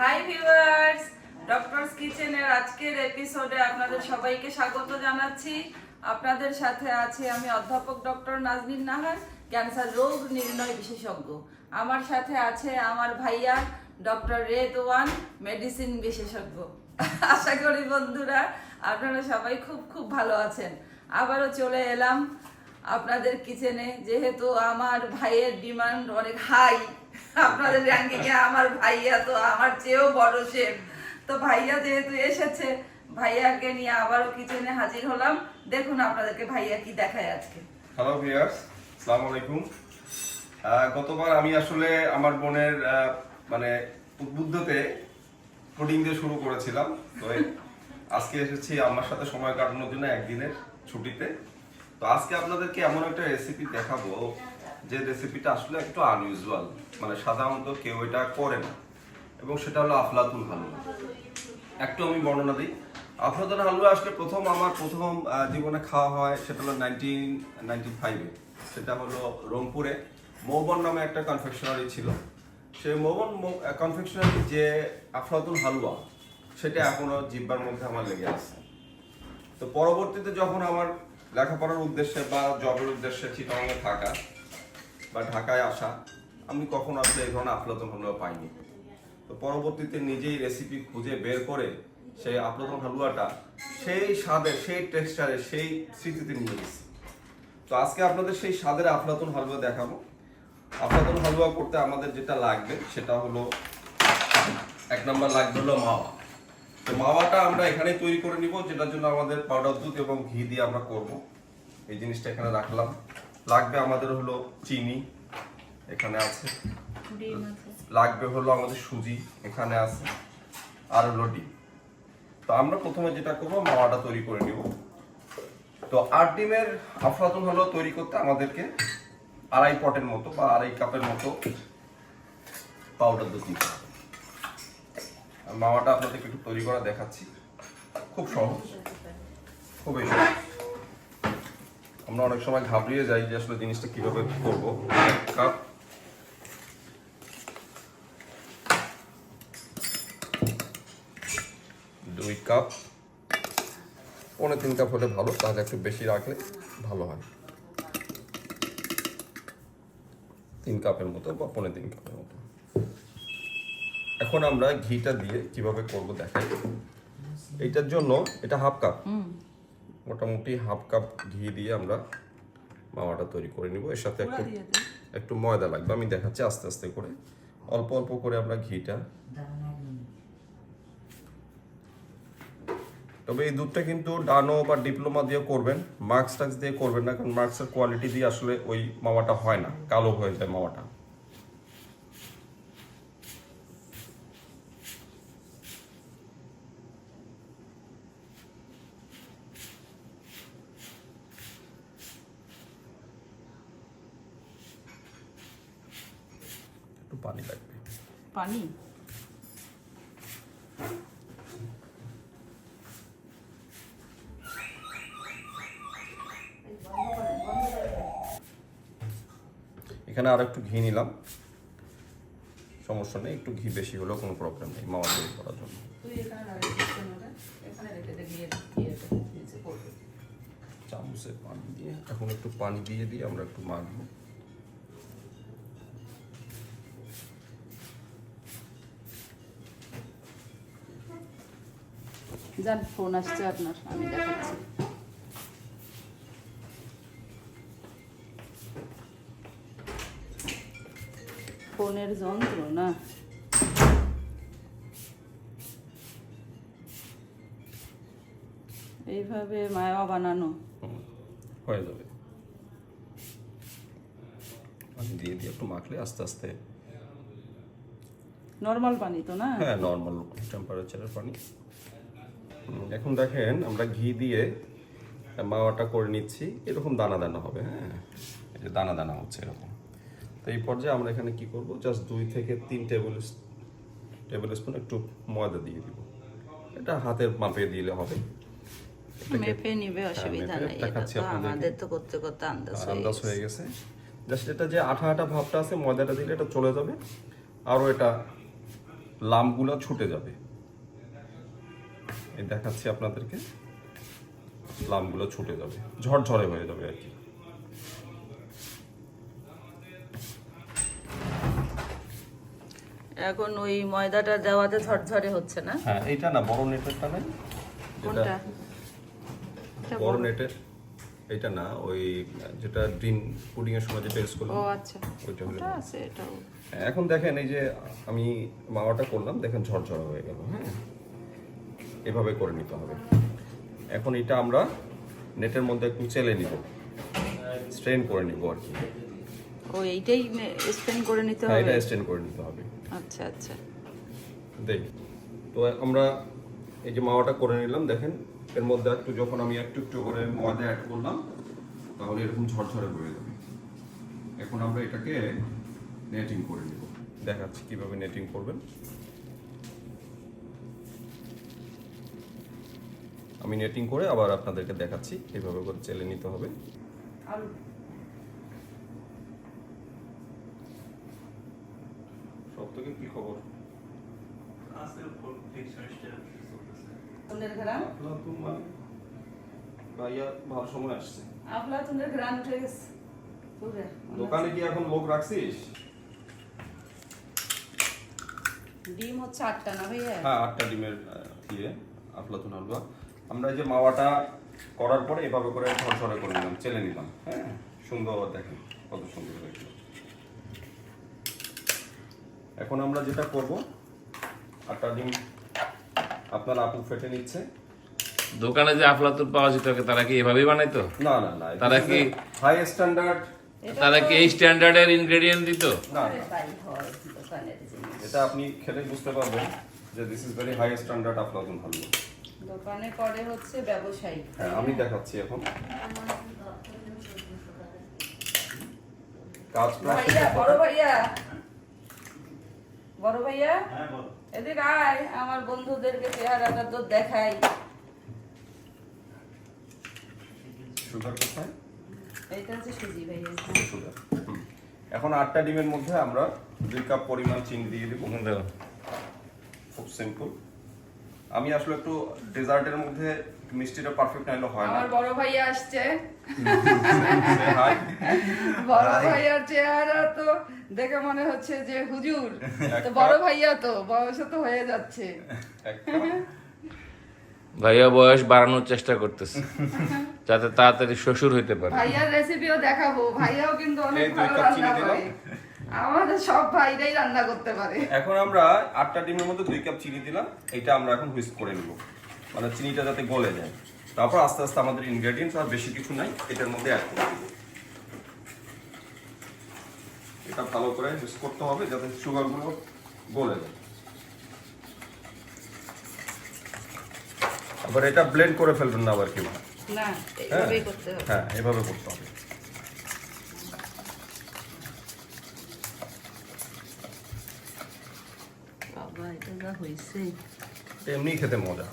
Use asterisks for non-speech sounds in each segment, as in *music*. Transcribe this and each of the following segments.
Hi viewers doctors কিচেনের আজকের এপিসোডে আপনাদের সবাইকে স্বাগত জানাচ্ছি। আপনাদের সাথে আছি আমি অধ্যাপক ডক্টর নাজনীন নাহার, ক্যান্সার রোগ নির্ণয় বিশেষজ্ঞ। আমার সাথে আছে আমার ভাইয়া ডক্টর রেদওয়ান মেডিসিন বিশেষজ্ঞ। আশা করি বন্ধুরা, আপনারা সবাই খুব খুব ভালো আছেন। আবারও চলে এলাম আপনাদের কিচেনে যেহেতু আমার ভাইয়ের ডিমান্ড অনেক হাই, আপনাদের র্যাঙ্কিং এ আমার ভাইয়া তো আমার চেয়েও বড় শেফ তো ভাইয়া যেহেতু এসেছে, ভাইয়াকে নিয়ে আবারও কিচেনে হাজির হলাম। দেখুন আপনাদেরকে ভাইয়া কি দেখায় আজকে। হ্যালো ভিউয়ার্স আসসালামু আলাইকুম। গতবার আমি আসলে আমার বোনের মানে উদ্বুদ্ধতে পুডিং দিয়ে শুরু করেছিলাম। তো আজকে এসেছি আমার সাথে সময় কাটানোর জন্য একদিনের ছুটিতে। তো আজকে আপনাদেরকে এমন একটা রেসিপি দেখাবো, যে রেসিপিটা আসলে একটু আনইউজুয়াল মানে সাধারণত কেউ এটা করে না। এবং সেটা হলো আফলাতুন হালুয়া। একটু আমি বর্ণনা দিই। আফলাতুন হালুয়া আসলে প্রথম আমার প্রথম জীবনে খাওয়া হয়, সেটা হলো নাইনটিন নাইনটি ফাইভে সেটা হলো রংপুরে। মৌবন নামে একটা কনফেকশনারি ছিল। সেই মৌবন কনফেকশনারি যে আফলাতুন হালুয়া, সেটা এখনও জিব্বার মধ্যে আমার লেগে আছে। তো পরবর্তীতে যখন আমার লেখাপড়ার উদ্দেশ্যে বা জবের উদ্দেশ্যে চিটাগাঙে থাকা বা ঢাকায় আসা, আমি কখনো আসলে এই ধরনের আফলাতুন হালুয়া পাইনি। তো পরবর্তীতে নিজেই রেসিপি খুঁজে বের করে সেই আফলাতুন হালুয়াটা সেই স্বাদে সেই টেক্সচারে সেই স্মৃতিতে নিয়ে গেছি। তো আজকে আপনাদের সেই স্বাদের আফলাতুন হালুয়া দেখাবো। আফলাতুন হালুয়া করতে আমাদের যেটা লাগবে সেটা হলো, এক নম্বর লাগবে হলো মাওয়া। মাওয়াটা আমরা এখানেই তৈরি করে নিব যেটার জন্য আমাদের পাউডার দুধ এবং ঘি দিয়ে আমরা করব। এই জিনিসটা এখানে রাখলাম। লাগবে আমাদের হলো চিনি এখানে আছে। লাগবে হলো আমাদের সুজি এখানে আছে। আর হলো ডিম। তো আমরা প্রথমে যেটা করব মাওয়াটা তৈরি করে নিব। তো আট ডিমের আফলাতুন হলো তৈরি করতে আমাদেরকে আড়াই পটের মতো বা আড়াই কাপের মতো পাউডার দুধ নিতে হবে। মাওয়াটা আপনাদেরকে একটু তৈরি করা দেখাচ্ছি। খুব সহজ, খুবই সহজ। আমরা অনেক সময় ঘাবড়িয়ে যাই যে আসলে জিনিসটা কীভাবে করব। কাপ। দুই কাপ। পৌনে তিন কাপ হলে ভালো, তাহলে একটু বেশি রাখলে ভালো হয়। তিন কাপের মতো বা পৌনে তিন কাপের এখন আমরা ঘিটা দিয়ে কীভাবে করব দেখাই। এইটার জন্য এটা হাফ কাপ। মোটামুটি হাফ কাপ ঘি দিয়ে আমরা মাওয়াটা তৈরি করে নিব। এর সাথে একটু একটু ময়দা লাগবে। আমি দেখাচ্ছি আস্তে আস্তে করে। অল্প অল্প করে আমরা ঘিটা। তবে এই দুধটা কিন্তু ডানো বা ডিপ্লোমা দিয়ে করবেন। মার্কস টাক্স দিয়ে করবেন না কারণ মার্কসের কোয়ালিটি দিয়ে আসলে ওই মাওয়াটা হয় না। কালো হয়ে যায় মাওয়াটা। পানি লাগবে। পানি? এখানে আর একটু ঘি নিলাম। সমস্যা নেই একটু ঘি বেশি হলেও কোনো প্রবলেম নেই মাওয়া তৈরি করার জন্য। চামচে পানি দিয়ে এখন একটু পানি দিয়ে দিয়ে আমরা একটু মাখবো। যান ফোন আসছে আপনার আমি দেখাচ্ছি। ফোনের যন্ত্র না? এইভাবে মায়া বানানো। হয়ে যাবে। দিয়ে দিয়ে একটু মাখলে আস্তে আস্তে। নর্মাল পানি তো না? হ্যাঁ নর্মাল টেম্পারেচারের পানি। এখন দেখেন আমরা ঘি দিয়ে মাওয়াটা করে নিচ্ছি। এরকম দানা দানা হবে হ্যাঁ? এই যে দানা দানা হচ্ছে এরকম। তো এই পর্যায়ে আমরা এখানে কি করব? জাস্ট দুই থেকে তিন টেবিল টেবিল স্পুন একটু ময়দা দিয়ে দিব। এটা হাতের মাপে দিলে হবে। এটাকে- মেপে নিবে অসুবিধা মেপে এটা তো আমাদের তো করতে করতে আন্দাজ হয়ে আন্দাজ গেছে। হয়ে গেছে। জাস্ট এটা যে আঠা আঠা ভাবটা আছে ময়দাটা দিলে এটা চলে যাবে। আরও এটা লামগুলো ছুটে যাবে। দেখাচ্ছি আপনাদেরকে। লামগুলো ছুটে যাবে। ঝরঝরে হয়ে যাবে আর কি। এখন ওই ময়দাটা দেওয়াতে ঝরঝরে হচ্ছে না? হ্যাঁ এইটা না বড় নেটেরটা নাই কোনটা? বড়। নেটের এটা না ওই যেটা ডিম পুডিং এর সময় যেটা ইউজ করলাম। ও আচ্ছা। ওইটা হলো ওটা আছে এটাও। হ্যাঁ, এখন দেখেন এই যে আমি মাওয়াটা করলাম দেখেন ঝরঝরা হয়ে গেল হ্যাঁ। এভাবে করে নিতে হবে। এখন এটা আমরা নেটের মধ্যে একটু চেলে নিব। স্ট্রেন করে নিব আর কি। ও এইটাই স্পেন করে নিতে হ্যাঁ হবে? এটা স্ট্রেন করে নিতে হবে। আচ্ছা আচ্ছা। দেখ তো আমরা এই যে মাওয়াটা করে নিলাম দেখেন এর মধ্যে একটু যখন আমি একটু একটু করে ময়দা অ্যাড করলাম তাহলে এরকম ঝরঝরে হয়ে যাবে। এখন আমরা এটাকে নেটিং করে নিব। দেখাচ্ছি কীভাবে নেটিং করবেন। আমি নেটিং করে আবার আপনাদেরকে দেখাচ্ছি এইভাবে করে চেলে নিতে হবে। সব থেকে কি খবর? ভালো সময় আসছে। আফলাতুনের ঘ্রাণ উঠে গেছে। দোকানে কি এখন লোক রাখছিস? ডিম হচ্ছে আটটা না ভাইয়া? হ্যাঁ আটটা ডিমের ইয়ে আফলাতুন হালুয়া। আমরা এই যে মাওয়াটা করার পরে এভাবে করে ঝরঝরে করে নিলাম চেলে নিলাম হ্যাঁ? সুন্দর দেখেন কত সুন্দর হয়েছিল এখন আমরা যেটা করব আটটা ডিম আপনার আপু ফেটে নিচ্ছে। দোকানে যে আফলাতুন পাওয়া যেত তারা কি এভাবেই বানাইতো? না না না তারা কি- হাই স্ট্যান্ডার্ড তারা কি এই স্ট্যান্ডার্ডের ইনগ্রেডিয়েন্ট দিত? না এটা আপনি খেলে বুঝতে পারবেন যে this is very high standard আফলাতুন হালুয়া। দোকানে করে হচ্ছে ব্যবসায়ী। হ্যাঁ আমি দেখাচ্ছি এখন। কাজ ভাইয়া বড় ভাইয়া। বড় ভাইয়া? এদিকে আয় আমার বন্ধুদেরকে চেহারাটা তো দেখাই। সুগার কোথায়? এইটা হচ্ছে সুজি ভাইয়া। সুগার এখন আটটা ডিমের মধ্যে আমরা দুই কাপ পরিমাণ চিনি দিয়ে দিব। খুব সিম্পল আমি আসলে একটু ডেজার্টের মধ্যে মিষ্টিটা পারফেক্ট নাইলে হয় না। আমার বড় ভাইয়া আসছে. বড় ভাইয়ার চেহারা তো দেখে মনে হচ্ছে যে হুজুর। তো বড় ভাইয়া তো বয়স তো হয়ে যাচ্ছে। ভাইয়া বয়স বাড়ানোর চেষ্টা করতেছে যাতে তাড়াতাড়ি শ্বশুর হইতে পারে। ভাইয়ার রেসিপিও দেখাবো। ভাইয়াও কিন্তু অনেক ভালো রান্না করে। আমাদের সব ভাইরাই রান্না করতে পারে। এখন আমরা আটটা ডিমের মধ্যে দুই কাপ চিনি দিলাম এটা আমরা এখন হুইস্ক করে নিব। মানে চিনিটা যাতে গলে যায়। তারপর আস্তে আস্তে আমাদের ইনগ্রেডিয়েন্টস আর বেশি কিছু নাই এটার মধ্যে অ্যাড করে এটা ভালো করে হুইস্ক করতে হবে যাতে সুগারগুলো গলে যায়। আবার এটা ব্লেন্ড করে ফেলবেন না আবার কেউ না হ্যাঁ? করতে হবে। হ্যাঁ এভাবে করতে হবে। বাবা এটা যা হয়েছে এমনি খেতে মজা।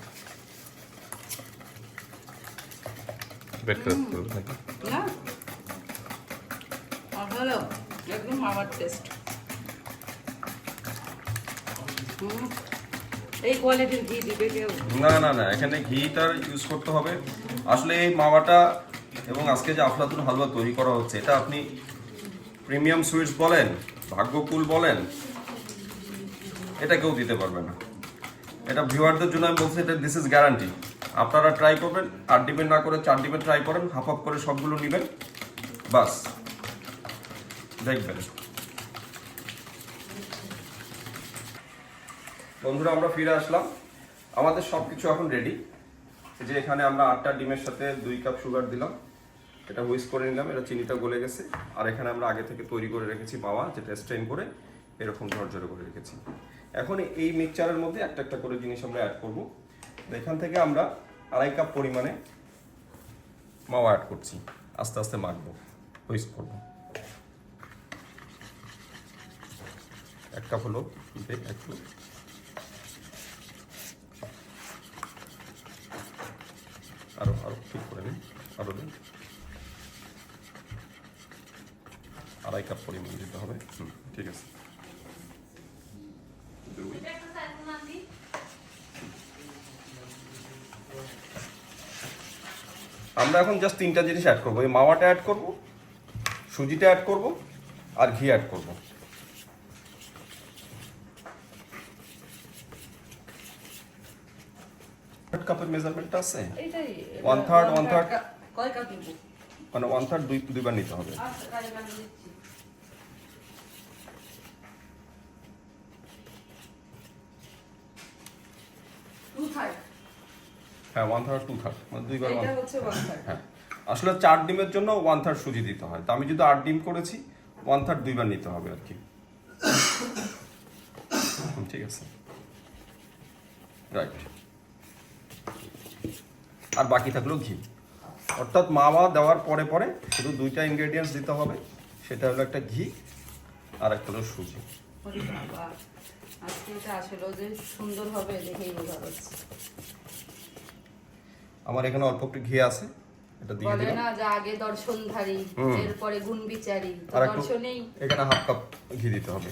বের করে ফেলব নাকি? না? আর ভালো একদম আমার টেস্ট এই কোয়ালিটির ঘি দিবে কেউ? না না না এখানে ঘিটার ইউজ করতে হবে। আসলে এই মাওয়াটা এবং আজকে যে আফলাতুন হালুয়া তৈরি করা হচ্ছে এটা আপনি প্রিমিয়াম সুইটস বলেন ভাগ্যকুল বলেন এটা কেউ দিতে পারবে না। এটা ভিউয়ারদের জন্য আমি বলছি, এটা দিস ইজ গ্যারান্টি আপনারা ট্রাই করবেন আট ডিমের না করে চার ডিমের ট্রাই করেন হাফ হাফ করে সবগুলো নেবেন, বাস। দেখবেন। বন্ধুরা, আমরা ফিরে আসলাম। আমাদের সব কিছু এখন রেডি যে এখানে আমরা আটটা ডিমের সাথে দুই কাপ সুগার দিলাম। এটা হুইস করে নিলাম, এটা চিনিটা গলে গেছে। আর এখানে আমরা আগে থেকে তৈরি করে রেখেছি মাওয়া যেটা স্ট্রেন করে এরকম ঝরঝরে করে রেখেছি। এখন এই মিক্সচারের মধ্যে একটা একটা করে জিনিস আমরা অ্যাড করব। এখান থেকে আমরা আড়াই কাপ পরিমাণে মাওয়া অ্যাড করছি। আস্তে আস্তে মাখবো হুইস করব। এক কাপ হলো এক। আরও আরও ঠিক করে নিন আরও দিন আড়াই কাপ পরিমাণ দিতে হবে। ঠিক আছে। আমরা এখন জাস্ট তিনটা জিনিস অ্যাড করব। এই মাওয়াটা অ্যাড করব সুজিটা অ্যাড করব আর ঘি অ্যাড করব। কাপের মেজারমেন্টটা আছে? ওয়ান থার্ড ওয়ান থার্ড মানে ওয়ান থার্ড দুই দুইবার নিতে হবে আচ্ছা কাজে কাজে দিচ্ছি টু থার্ড হ্যাঁ ওয়ান থার্ড টু থার্ড মানে দুইবার হ্যাঁ আসলে চার ডিমের জন্য ওয়ান থার্ড সুজি দিতে হয়। তো আমি যদি আট ডিম করেছি ওয়ান থার্ড দুইবার নিতে হবে আর কি। ঠিক আছে। রাইট আর বাকি থাকল ঘি। অর্থাৎ মাওয়া দেওয়ার পরে পরে শুধু দুইটা ইনগ্রেডিয়েন্টস দিতে হবে সেটা হলো একটা ঘি আর একটা হলো সুজি। আজকে এটা আসলে যে সুন্দর হবে দেখেই বোঝা যাচ্ছে। আমার এখানে অল্প একটু ঘি আছে এটা দিয়ে বলে দিলাম। না যে আগে দর্শনধারী। এরপরে গুণ বিচারী আর একটু দর্শনেই এখানে হাফ কাপ ঘি দিতে হবে।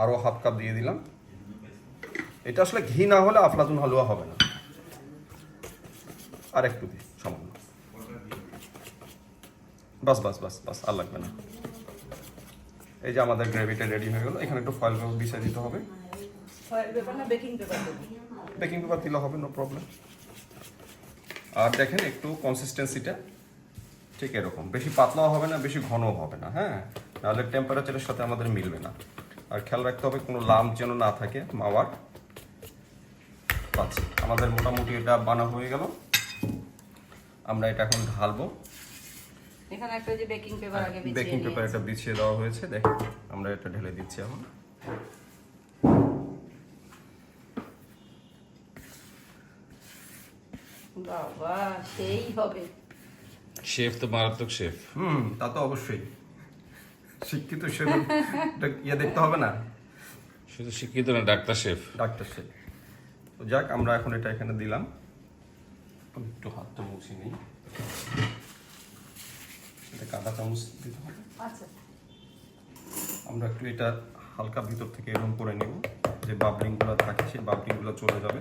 আরও হাফ কাপ দিয়ে দিলাম। এটা আসলে ঘি না হলে আফলাতুন হালুয়া হবে না। আর একটু দিই সামান্য। বাস বাস বাস বাস আর লাগবে না। এই যে আমাদের গ্রেভিটা রেডি হয়ে গেল। এখানে একটু ফয়েল বিছিয়ে দিতে হবে। বেকিং পেপার দিলে হবে নো প্রবলেম আর দেখেন একটু কনসিস্টেন্সিটা ঠিক এরকম। বেশি পাতলাও হবে না বেশি ঘনও হবে না হ্যাঁ? নাহলে টেম্পারেচারের সাথে আমাদের মিলবে না। আর খেয়াল রাখতে হবে কোনো লাম যেন না থাকে মাওয়ার। আচ্ছা আমাদের মোটামুটি এটা বানা হয়ে গেল। আমরা এটা এখন ঢালবো। এখানে একটা যে বেকিং পেপার আগে বিছিয়ে বেকিং পেপার এটা বিছিয়ে দেওয়া হয়েছে। দেখেন আমরা এটা ঢেলে দিচ্ছি এখন। বাবা সেই হবে। শেফ তো মারাত্মক শেফ। হুম তা তো অবশ্যই। শিক্ষিত এটা ইয়ে দেখতে হবে না। শুধু শিক্ষিত না ডাক্তার শেফ। ডাক্তার সে তো যাক আমরা এখন এটা এখানে দিলাম। একটু হাতটা মুছে নিই। এটা কাঁটা চামচ দিতে হবে। আচ্ছা। আমরা একটু এটা হালকা ভিতর থেকে এরকম করে নিব যে বাবলিংগুলো থাকে সেই বাবলিংগুলো চলে যাবে।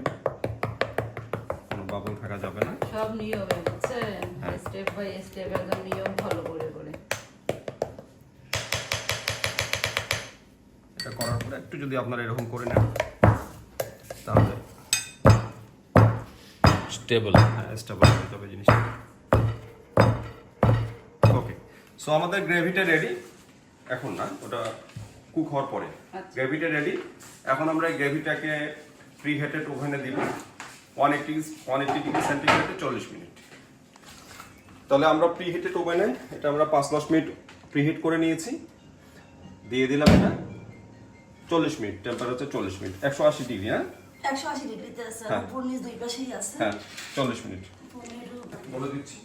বাবল থাকা যাবে না? সব নিয়মে বুঝছেন হ্যাঁ। স্টেপ বাই স্টেপ একদম নিয়ম ফলো করে করে। এটা করার পরে একটু যদি আপনারা এরকম করে নেন তাহলে স্টেবল হ্যাঁ স্টেবল হয়ে যাবে জিনিসটা। ওকে সো আমাদের গ্রেভিটা রেডি এখন না ওটা কুক হওয়ার পরে। আচ্ছা। গ্রেভিটা রেডি এখন আমরা এই গ্রেভিটাকে প্রি হেটেড ওভেনে দিব। One eighty one eighty degree সেন্টিগ্রেডে চল্লিশ মিনিট। তাহলে আমরা প্রি হিটেড ওভেনে এটা আমরা পাঁচ দশ মিনিট প্রি হিট করে নিয়েছি। দিয়ে দিলাম এটা। চল্লিশ মিনিট টেম্পারেচার চল্লিশ মিনিট একশো আশি ডিগ্রি হ্যাঁ? একশো আশি ডিগ্রিতে আছে হ্যাঁ। উপর নিচ দুই পাশেই আছে। হ্যাঁ চল্লিশ মিনিট। বলে দিচ্ছি।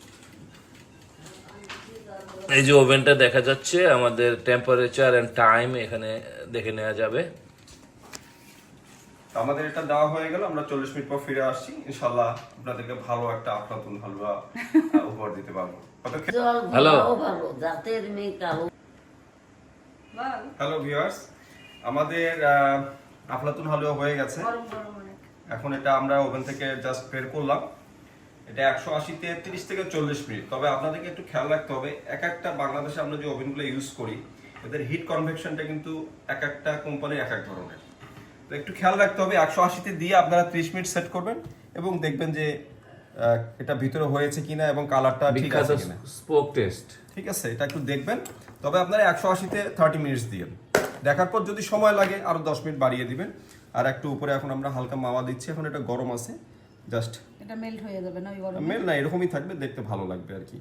এই যে ওভেনটা দেখা যাচ্ছে আমাদের টেম্পারেচার এন্ড টাইম এখানে দেখে নেওয়া যাবে। আমাদের এটা দেওয়া হয়ে গেল আমরা চল্লিশ মিনিট পর ফিরে আসছি। ইনশাল্লাহ আপনাদেরকে ভালো একটা আফলাতুন হালুয়া উপহার দিতে পারব। বল হ্যালো ভিউয়ার্স আমাদের আফলাতুন হালুয়া হয়ে গেছে। এখন এটা আমরা ওভেন থেকে জাস্ট বের করলাম। এটা একশো আশিতে তিরিশ থেকে চল্লিশ মিনিট। তবে আপনাদেরকে একটু খেয়াল রাখতে হবে এক একটা বাংলাদেশে আমরা যে ওভেনগুলো ইউজ করি এদের হিট কনভেকশনটা কিন্তু এক একটা কোম্পানির এক এক ধরনের। তো একটু খেয়াল রাখতে হবে একশো আশিতে দিয়ে আপনারা ত্রিশ মিনিট সেট করবেন এবং দেখবেন যে আহ, এটা ভিতরে হয়েছে কিনা এবং কালারটা ঠিক আছে কিনা। স্পোক টেস্ট ঠিক আছে এটা একটু দেখবেন। তবে আপনারা একশো আশিতে থার্টি মিনিটস দিবেন দেখার পর যদি সময় লাগে আরও দশ মিনিট বাড়িয়ে দিবেন। আর একটু উপরে এখন আমরা হালকা মাওয়া দিচ্ছি এখন এটা গরম আছে। জাস্ট এটা মেল্ট হয়ে যাবে না ওই গরম? মেল না এরকমই থাকবে দেখতে ভালো লাগবে আর কি।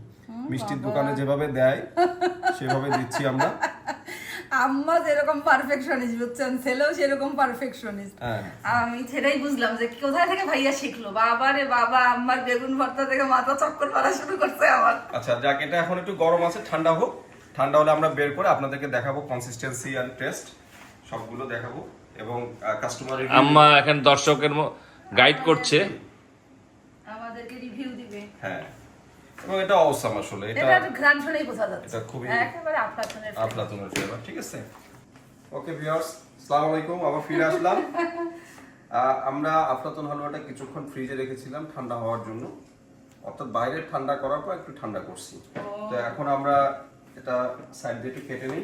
মিষ্টির দোকানে যেভাবে দেয় সেভাবে দিচ্ছি আমরা। আম্মা যেরকম পারফেকশনিস্ট বুঝছেন? ছেলেও সেরকম পারফেকশনিস্ট হ্যাঁ। আমি সেটাই বুঝলাম যে কোথায় থেকে ভাইয়া শিখলো? বাবা রে বাবা আম্মার বেগুন ভর্তা থেকে মাথা চক্কর মারা শুরু করছে আমার। আচ্ছা যাক এটা এখন একটু গরম আছে ঠান্ডা হোক। ঠান্ডা হলে আমরা বের করে আপনাদেরকে দেখাবো কনসিস্টেন্সি অ্যান্ড টেস্ট সবগুলো দেখাবো এবং কাস্টমার আম্মা এখন দর্শকের গাইড করছে। আমাদেরকে রিভিউ দিবে। হ্যাঁ। এবং এটা অবসাম আসলে এটা এটা ঘ্রাণ শুনেই বোঝা যাচ্ছে। এটা খুবই- একেবারে আপনার আফলাতুনের ফ্লেভার ঠিক আছে? ওকে ভিউয়ার্স আসসালামু আলাইকুম আবার ফিরে আসলাম। *laughs* আমরা আফলাতুন হালুয়াটা কিছুক্ষণ ফ্রিজে রেখেছিলাম ঠান্ডা হওয়ার জন্য। অর্থাৎ বাইরে ঠান্ডা করার পর একটু ঠান্ডা করছি। তো এখন আমরা এটা সাইড দিয়ে একটু কেটে নিই।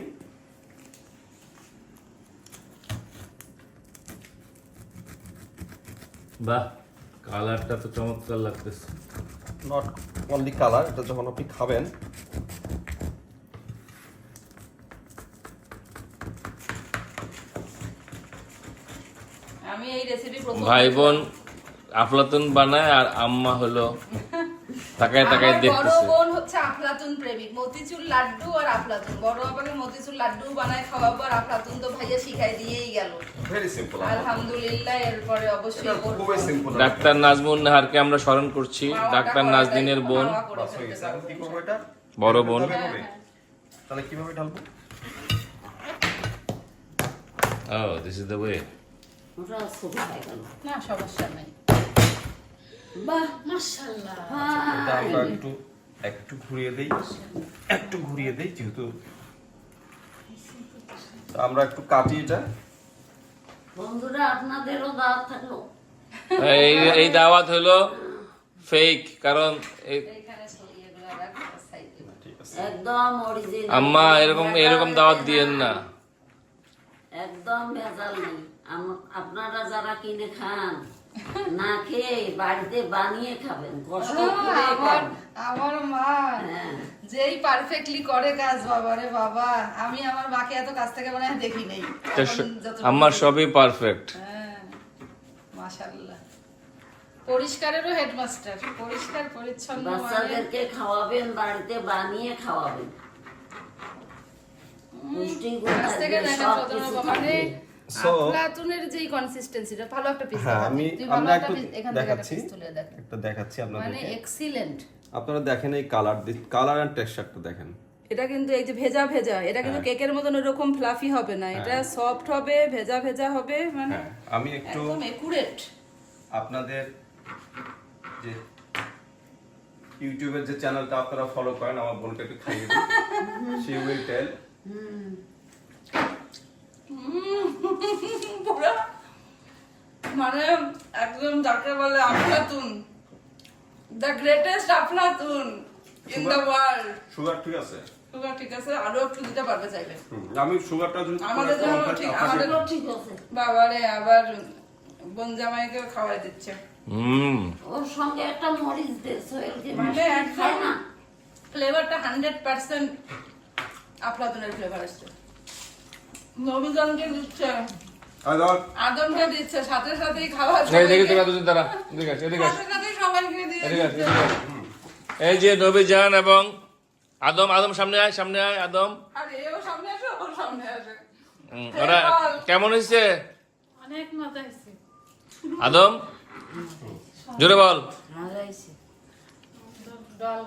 বাহ কালারটা তো চমৎকার লাগতেছে। নট অনলি কালার এটা যখন আপনি খাবেন ভাই বোন আফলাতুন বানায় আর আম্মা হলো *laughs* তাকায় তাকায় দেখতেছে। হচ্ছে আফলাতুন প্রেমিক। মতিচুর লাড্ডু আর আফলাতুন। বড় বাবাকে মতিচুর লাড্ডু বানায় খাওয়াবো আর আফলাতুন তো ভাইয়া শিখাই দিয়েই গেল। ভেরি সিম্পল আলহামদুলিল্লাহ এরপরে অবশ্যই। খুবই সিম্পল ডাক্তার নাজমুন নাহারকে আমরা স্মরণ করছি। ডাক্তার নাজদিনের বোন। হয়ে বড় বোন। তাহলে কীভাবে ঢালবো? ও দিস ইজ দ্য ওয়ে না সমস্যা নাই। বাহ মাশাআল্লাহ। একটু একটু ঘুরিয়ে দেই একটু ঘুরিয়ে দেই যেহেতু। আমরা একটু কাটি এটা। বন্ধুরা আপনাদেরও দাওয়াত থাকল। এই এই দাওয়াত হলো ফেক কারণ একদম অরিজিনাল আম্মা এরকম এরকম দাওয়াত দিয়েন না। একদম ভেজাল নেই। আপনারা যারা কিনে খান না খেয়ে বাড়িতে বানিয়ে খাবেন কষ্ট করে আমার আমার মা হ্যাঁ। যেই পারফেক্টলি করে কাজ বাবা রে বাবা আমি আমার মাকে এত কাছ থেকে মনে হয় দেখি নেই। আম্মার সবই পারফেক্ট হ্যাঁ মাশাআল্লাহ। পরিষ্কারেরও হেডমাস্টার পরিষ্কার পরিচ্ছন্ন মানে বাচ্চাদেরকে খাওয়াবেন বাড়িতে বানিয়ে খাওয়াবেন। পুষ্টিগুণ কাছ থেকে থাকবে, প্রথমে বাবা মানে So, আফলাতুনের যে কনসিস্টেন্সিটা ভালো একটা পিস হ্যাঁ আমি আমরা একটু দেখাচ্ছি। একটা দেখাচ্ছি মানে এক্সিলেন্ট আপনারা দেখেন এই কালার কালার এন্ড টেক্সচারটা দেখেন। এটা কিন্তু এই যে ভেজা ভেজা এটা কিন্তু কেকের মতন ওরকম ফ্লাফি হবে না। এটা সফট হবে ভেজা ভেজা হবে মানে হ্যাঁ আমি একটু একদম একুরেট আপনাদের যে ইউটিউবের যে চ্যানেলটা আপনারা ফলো করেন আমার বোনকে একটু খাইয়ে দিন শি উইল টেল পুরো? মানে একদম যাকে বলে আফলাতুন। দ্য গ্রেটেস্ট আফলাতুন ইন দ্য ওয়ার্ল্ড সুগার ঠিক আছে? সুগার ঠিক আছে আরও একটু দিতে পারবে চাইলে। আমি সুগারটা যদি আমাদের জন্য ঠিক আমাদের ঠিক আছে। বাবারে আবার বোন জামাইকে খাওয়াই দিচ্ছে। হুম। ওর সঙ্গে একটা মরিচ দে সোহেলকে মানে একদম- খায় না। ফ্লেভারটা হান্ড্রেড পার্সেন্ট আফলাতুনের ফ্লেভার আসছে। নবীজনকে দিচ্ছে। আদমকে দিচ্ছে সাথে সাথেই খাওয়া এই দেখি তোরা দুজন তারা এদিকে এদিকে আস, সাথে সবাইকে দিয়ে এদিকে আস, দিচ্ছে। এদিকে আস। এই যে নবীজান এবং আদম আদম সামনে আয় সামনে আয় আদম। আর এও সামনে আসে ওর সামনে আসে। ওরা কেমন হয়েছে? অনেক মজা হয়েছে। আদম? জোরে বল। লাগাইছে ডল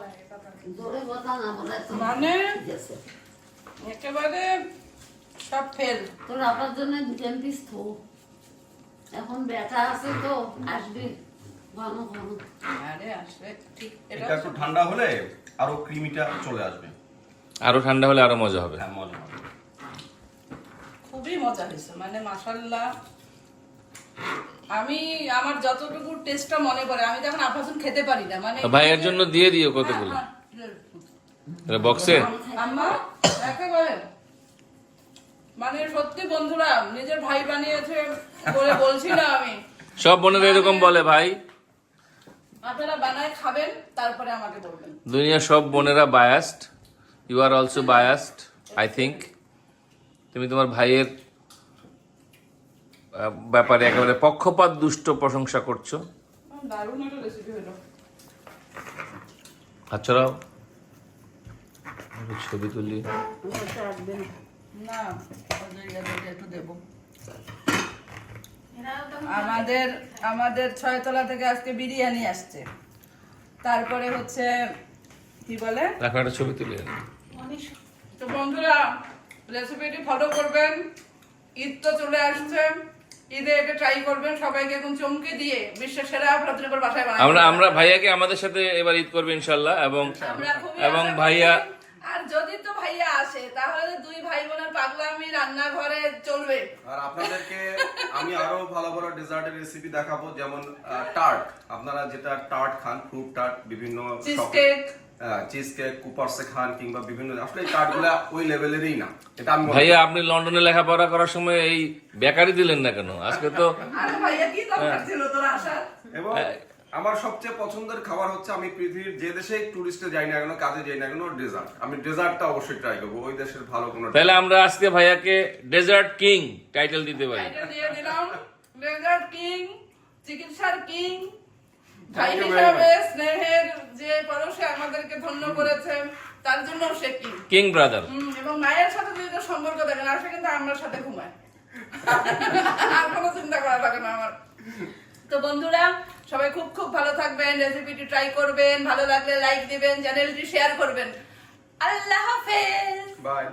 জোরে কথা না বলে মানে একেবারে সব ফেল তোর আপার জন্য পিস থো এখন ব্যথা আছে তো আসবে। ঘন ঘন আরে আসবে। ঠিক এটা একটু ঠান্ডা হলে আরও ক্রিমিটা চলে আসবে। আরও ঠান্ডা হলে আরও মজা হবে। হ্যাঁ মজা হবে। খুবই মজা হয়েছে মানে মাশাল্লাহ। আমি আমার যতটুকু টেস্টটা মনে পড়ে আমি তখন আফাসুন খেতে পারি না মানে ভাইয়ের জন্য দিয়ে দিও কতগুলো? হ্যাঁ, এটা বক্সে আম্মা একেবারে। মানে সত্যি বন্ধুরা নিজের ভাই বানিয়েছে বলে আমি। সব বোনেরা এরকম বলে ভাই। আপনারা বানায় খাবেন তারপরে আমাকে বলবেন। দুনিয়া সব বোনেরা biased you are also biased I think তুমি তোমার ভাইয়ের ব্যাপারে একেবারে পক্ষপাত দুষ্ট প্রশংসা করছ। দারুণ একটা রেসিপি হলো। হাত ছবি তুলি। না। একটু দেবো। আমাদের আমাদের ছয়তলা থেকে আজকে বিরিয়ানি আসছে। তারপরে হচ্ছে কি বলে? একটা ছবি তুলি তো বন্ধুরা রেসিপিটি ফলো করবেন। ঈদ তো চলে আসছে। ঈদে এটা ট্রাই করবেন। সবাইকে এখন চমকে দিয়ে বিশ্বের সেরা আপনাদের উপর বাসায় আমরা আমরা ভাইয়াকে আমাদের সাথে এবার ঈদ করব ইনশাল্লাহ এবং এবং ভাইয়া আর যদি তো ভাইয়া আসে তাহলে দুই ভাই বোনের পাগলামি রান্নাঘরে চলবে। আর আপনাদেরকে আমি আরও ভালো ভালো ডেজার্টের রেসিপি দেখাবো যেমন টার্ট আপনারা যেটা টার্ট খান ফ্রুট টার্ট বিভিন্ন চিজ shop- কেক হ্যাঁ চিজ কেক কুপারসে খান কিংবা বিভিন্ন আসলে এই টার্টগুলা ওই লেভেলেরই না। এটা আমি ভাইয়া আপনি লন্ডনে লেখাপড়া করার সময় এই বেকারি দিলেন না কেন? আজকে তো আরে ভাইয়া কি। দরকার ছিল তোর আসার? এবং আমার সবচেয়ে পছন্দের খাবার হচ্ছে আমি পৃথিবীর যে দেশে টুরিস্টে যাই না কেন কাজে যাই না কেন ডেজার্ট আমি ডেজার্টটা অবশ্যই ট্রাই করব। ওই দেশের ভালো কোনো তাহলে আমরা আজকে ভাইয়াকে ডেজার্ট কিং টাইটেল দিতে পারি। টাইটেল দিয়ে দিলাম ডেজার্ট কিং চিকিৎসার কিং ভাই হিসাবে স্নেহের যে পরশে আমাদেরকে ধন্য করেছে তার জন্য সে কিং কিং ব্রাদার এবং মায়ের সাথে যদি সম্পর্ক দেখেন আসে কিন্তু আমার সাথে ঘুমায়। *laughs* আর কোনো চিন্তা করা থাকে না আমার। তো বন্ধুরা, সবাই খুব খুব ভালো থাকবেন রেসিপিটি ট্রাই করবেন, ভালো লাগলে লাইক দিবেন চ্যানেলটি শেয়ার করবেন। আল্লাহ হাফেজ! বাই